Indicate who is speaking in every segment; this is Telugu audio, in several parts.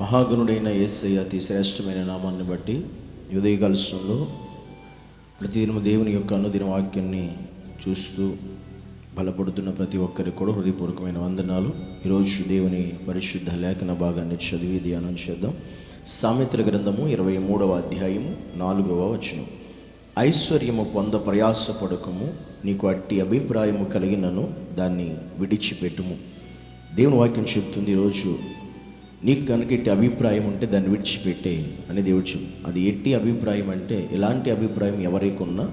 Speaker 1: మహాగుణుడైన యేసయ్య అతి శ్రేష్టమైన నామాన్ని బట్టి ఉదయ కలుషంలో ప్రతిదిన దేవుని యొక్క అనుదిన వాక్యాన్ని చూస్తూ బలపడుతున్న ప్రతి ఒక్కరికి కూడా హృదయపూర్వకమైన వందనాలు. ఈరోజు దేవుని పరిశుద్ధ లేఖన భాగాన్ని చదివి ధ్యానం చేద్దాం. సామెతల గ్రంథము ఇరవై మూడవ అధ్యాయము నాలుగవ వచనం. ఐశ్వర్యము పొంద ప్రయాసపడకము నీకు అట్టి అభిప్రాయము కలిగినను దాన్ని విడిచిపెట్టుము. దేవుని వాక్యం చెప్తుంది ఈరోజు నీకు కనుక ఎట్టి అభిప్రాయం ఉంటే దాన్ని విడిచిపెట్టే అని దేవుడు అది ఎట్టి అభిప్రాయం అంటే ఎలాంటి అభిప్రాయం ఎవరికున్నా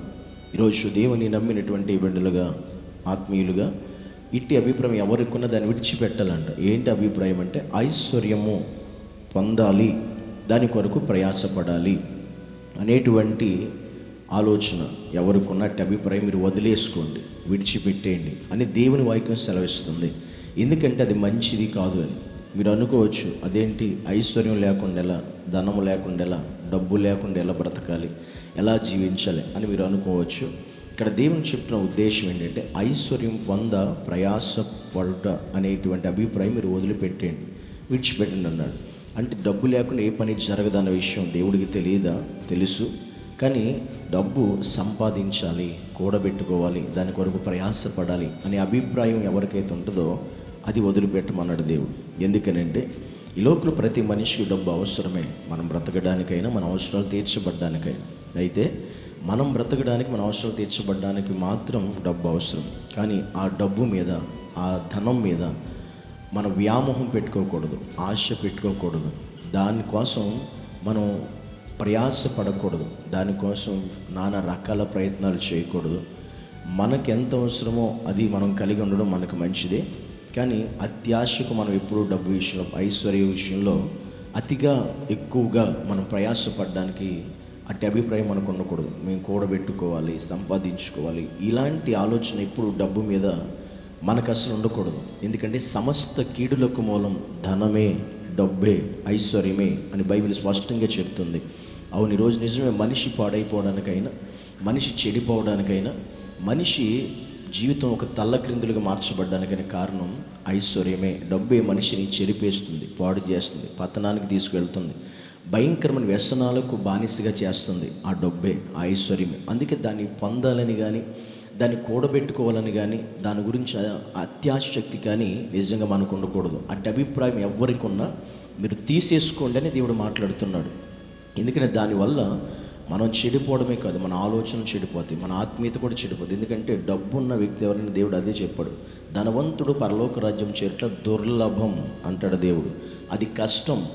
Speaker 1: ఈరోజు దేవుని నమ్మినటువంటి బిడ్డలుగా ఆత్మీయులుగా ఇట్టి అభిప్రాయం ఎవరికున్నా దాన్ని విడిచిపెట్టాలంట. ఏంటి అభిప్రాయం అంటే ఐశ్వర్యము పొందాలి దాని కొరకు ప్రయాసపడాలి అనేటువంటి ఆలోచన. ఎవరికున్నట్టు అభిప్రాయం మీరు వదిలేసుకోండి విడిచిపెట్టేయండి అని దేవుని వాక్యం సెలవిస్తుంది. ఎందుకంటే అది మంచిది కాదు అని. మీరు అనుకోవచ్చు అదేంటి? ఐశ్వర్యం లేకుండా ఎలా ధనము లేకుండా ఎలా డబ్బు లేకుండా ఎలా బ్రతకాలి? ఎలా జీవించాలి? అని మీరు అనుకోవచ్చు. ఇక్కడ దేవుని చెప్పిన ఉద్దేశం ఏంటంటే ఐశ్వర్యం పొంద ప్రయాసపడుట అనేటువంటి అభిప్రాయం మీరు వదిలిపెట్టండి విడిచిపెట్టండి అన్నాడు. అంటే డబ్బు లేకుండా ఏ పని జరగదన్న విషయం దేవుడికి తెలియదా? తెలుసు. కానీ డబ్బు సంపాదించాలి కూడబెట్టుకోవాలి దాని కొరకు ప్రయాసపడాలి అనే అభిప్రాయం ఎవరికైతే ఉంటుందో అది వదిలిపెట్టమన్నాడు దేవుడు. ఎందుకనంటే ఈ లోపల ప్రతి మనిషికి డబ్బు అవసరమే. మనం బ్రతకడానికైనా మన అవసరాలు తీర్చబడ్డానికైనా. అయితే మనం బ్రతకడానికి మన అవసరాలు తీర్చబడ్డానికి మాత్రం డబ్బు అవసరం. కానీ ఆ డబ్బు మీద ఆ ధనం మీద మన వ్యామోహం పెట్టుకోకూడదు ఆశ పెట్టుకోకూడదు. దానికోసం మనం ప్రయాస పడకూడదు దానికోసం నానా రకాల ప్రయత్నాలు చేయకూడదు. మనకు ఎంత అవసరమో అది మనం కలిగి ఉండడం మనకు మంచిదే. కానీ అత్యాశకు మనం ఎప్పుడూ డబ్బు విషయంలో ఐశ్వర్య విషయంలో అతిగా ఎక్కువగా మనం ప్రయాసపడడానికి అట్టి అభిప్రాయం మనకు ఉండకూడదు. మేము కూడబెట్టుకోవాలి సంపాదించుకోవాలి. ఇలాంటి ఆలోచన ఎప్పుడు డబ్బు మీద మనకు అసలు ఉండకూడదు. ఎందుకంటే సమస్త కీడులకు మూలం ధనమే డబ్బే ఐశ్వర్యమే అని బైబిల్ స్పష్టంగా చెప్తుంది. అవును ఈరోజు నిజమే. మనిషి పాడైపోవడానికైనా మనిషి చెడిపోవడానికైనా మనిషి జీవితం ఒక తల్లక్రిందులుగా మార్చబడ్డానికైనా కారణం ఐశ్వర్యమే. డబ్బే మనిషిని చెరిపేస్తుంది పాడు చేస్తుంది పతనానికి తీసుకెళ్తుంది భయంకరమైన వ్యసనాలకు బానిసగా చేస్తుంది ఆ డబ్బే ఆ ఐశ్వర్యమే. అందుకే దాన్ని పొందాలని కానీ దాన్ని కూడబెట్టుకోవాలని కానీ దాని గురించి అత్యాశక్తి కానీ నిజంగా మనకు ఉండకూడదు. అటు అభిప్రాయం ఎవరికి ఉన్నా మీరు తీసేసుకోండి అని దేవుడు మాట్లాడుతున్నాడు. ఎందుకంటే దానివల్ల మనం చెడిపోవడమే కాదు మన ఆలోచన చెడిపోతాయి మన ఆత్మీయత కూడా చెడిపోతుంది. ఎందుకంటే డబ్బున్న వ్యక్తి ఎవరైనా దేవుడు అదే చెప్పాడు. ధనవంతుడు పరలోక రాజ్యం చేరట దుర్లభం అంటాడు దేవుడు. అది కష్టం.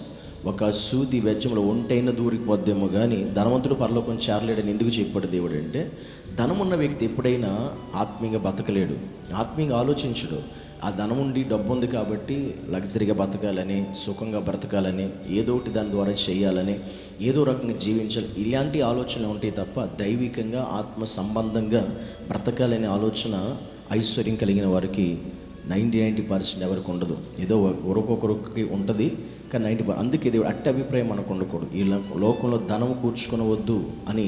Speaker 1: ఒక సూది వెచ్చంలో ఒంటైన దూరికి పోద్దేమో కానీ ధనవంతుడు పరలోకం చేరలేడని ఎందుకు చెప్పాడు దేవుడు అంటే ధనమున్న వ్యక్తి ఎప్పుడైనా ఆత్మీయంగా బతకలేడు ఆత్మీయంగా ఆలోచించడు. ఆ ధనం ఉండి డబ్బు ఉంది కాబట్టి లగ్జరీగా బతకాలని సుఖంగా బ్రతకాలని ఏదో ఒకటి దాని ద్వారా చేయాలని ఏదో రకంగా జీవించాలి. ఇలాంటి ఆలోచనలు ఉంటాయి తప్ప దైవికంగా ఆత్మ సంబంధంగా బ్రతకాలనే ఆలోచన ఐశ్వర్యం కలిగిన వారికి నైంటీ నైంటీ పర్సెంట్ ఎవరికి ఉండదు. ఏదో ఒకరికొకరికి ఉంటుంది కానీ నైంటీ అందుకే ఇది అట్టి అభిప్రాయం మనకు ఉండకూడదు. ఈ లోకంలో ధనం కూర్చుకునవద్దు అని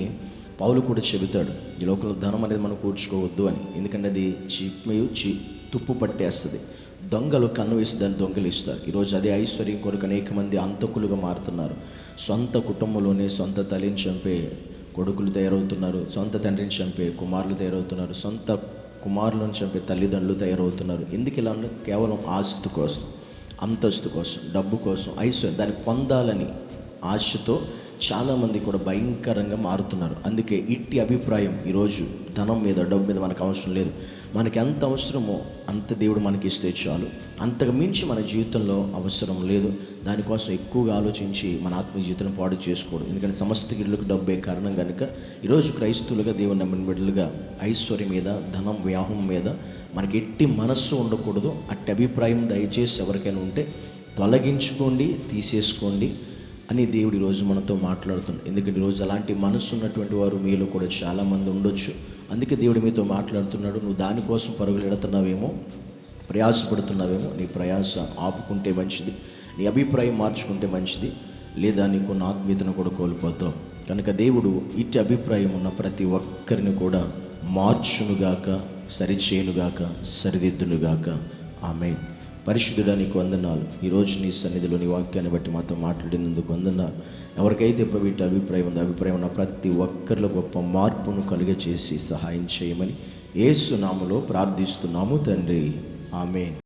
Speaker 1: పౌలు కూడా చెబుతాడు. ఈ లోకంలో ధనం అనేది మనం కూర్చుకోవద్దు అని. ఎందుకంటే అది చీప్ మీ చీప్ తుప్పు పట్టేస్తుంది. దొంగలు కన్ను వేసి దాన్ని దొంగలిస్తారు. ఈరోజు అదే ఐశ్వర్యం కొరకు అనేక మంది అంతకులుగా మారుతున్నారు. సొంత కుటుంబంలోనే సొంత తల్లిని చంపే కొడుకులు తయారవుతున్నారు సొంత తండ్రిని చంపే కుమారులు తయారవుతున్నారు సొంత కుమారులను చంపే తల్లిదండ్రులు తయారవుతున్నారు. ఎందుకు ఇలా కేవలం ఆస్తి కోసం అంతస్తు కోసం డబ్బు కోసం ఐశ్వర్యం. దాన్ని పొందాలని ఆశతో చాలామంది కూడా భయంకరంగా మారుతున్నారు. అందుకే ఇట్టి అభిప్రాయం ఈరోజు ధనం మీద డబ్బు మీద మనకు అవసరం లేదు. మనకి ఎంత అవసరమో అంత దేవుడు మనకి ఇస్తే చాలు. అంతకు మించి మన జీవితంలో అవసరం లేదు. దానికోసం ఎక్కువగా ఆలోచించి మన ఆత్మ జీవితం పాడు చేసుకోడు ఎందుకంటే సమస్త గిళ్ళకు డబ్బే కారణం కనుక ఈరోజు క్రైస్తువులుగా దేవుని నమ్మిన బిడ్డలుగా ఐశ్వర్యం మీద ధనం వ్యాహం మీద మనకి ఎట్టి మనస్సు ఉండకూడదు. అట్టి అభిప్రాయం దయచేసి ఎవరికైనా ఉంటే తొలగించుకోండి తీసేసుకోండి. అని దేవుడు ఈరోజు మనతో మాట్లాడుతుంది ఎందుకంటే ఈరోజు అలాంటి మనసు ఉన్నటువంటి వారు మీలో కూడా చాలామంది ఉండొచ్చు. అందుకే దేవుడు మీతో మాట్లాడుతున్నాడు. నువ్వు దానికోసం పరుగులు ఎడుతున్నావేమో ప్రయాసపడుతున్నావేమో నీ ప్రయాస ఆపుకుంటే మంచిది నీ అభిప్రాయం మార్చుకుంటే మంచిది లేదా నీకున్న ఆత్మీయతను కూడా కోల్పోతావు. కనుక దేవుడు ఇట్టి అభిప్రాయం ఉన్న ప్రతి ఒక్కరిని కూడా మార్చునుగాక సరిచేయునుగాక సరిదిద్దునుగాక. ఆమె పరిశుద్ధుడానికి వందనాలు. ఈరోజు నీ సన్నిధిలో నీ వాక్యాన్ని బట్టి మాతో మాట్లాడినందుకు వందనాలు. ఎవరికైతే ఇప్పుడు అభిప్రాయం ఉందో అభిప్రాయం ఉన్న ప్రతి ఒక్కరిలో గొప్ప మార్పును కలుగ చేసి సహాయం చేయమని ఏసునాములో ప్రార్థిస్తున్నాము తండ్రి. ఆమెన్.